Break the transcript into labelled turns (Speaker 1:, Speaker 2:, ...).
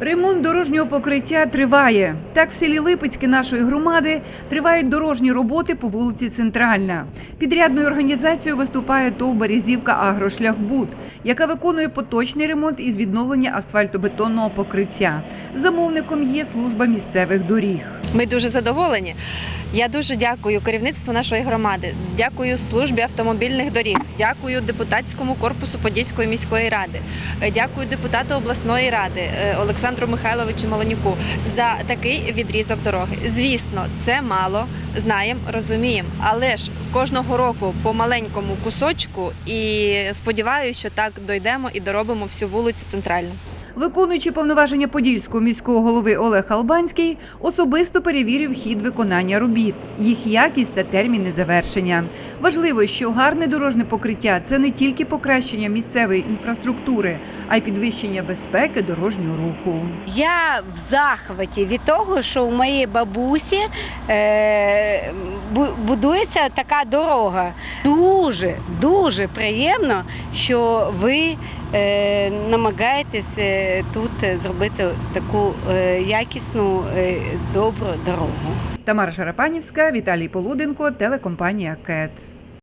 Speaker 1: Ремонт дорожнього покриття триває. Так, в селі Липецьке нашої громади тривають дорожні роботи по вулиці Центральна. Підрядною організацією виступає ТОВ «Березівка Агрошляхбуд», яка виконує поточний ремонт із відновлення асфальтобетонного покриття. Замовником є служба місцевих доріг.
Speaker 2: Ми дуже задоволені. Я дуже дякую керівництву нашої громади, дякую службі автомобільних доріг, дякую депутатському корпусу Подільської міської ради, е, дякую депутату обласної ради е, Олександру Михайловичу Малонюку за такий відрізок дороги. Звісно, це мало, знаємо, розуміємо, але ж кожного року по маленькому кусочку і сподіваюся, що так дойдемо і доробимо всю вулицю центральну.
Speaker 1: Виконуючи повноваження Подільського міського голови Олег Албанський особисто перевірив хід виконання робіт, їх якість та терміни завершення. Важливо, що гарне дорожне покриття це не тільки покращення місцевої інфраструктури, а й підвищення безпеки дорожнього руху.
Speaker 3: Я в захваті від того, що у моєї бабусі е, будується така дорога. Дуже, дуже приємно, що ви е, намагаєтесь е, тут зробити таку е, якісну, е, добру дорогу.
Speaker 1: Тамара Шарапанівська, Віталій Полуденко, телекомпанія КЕТ.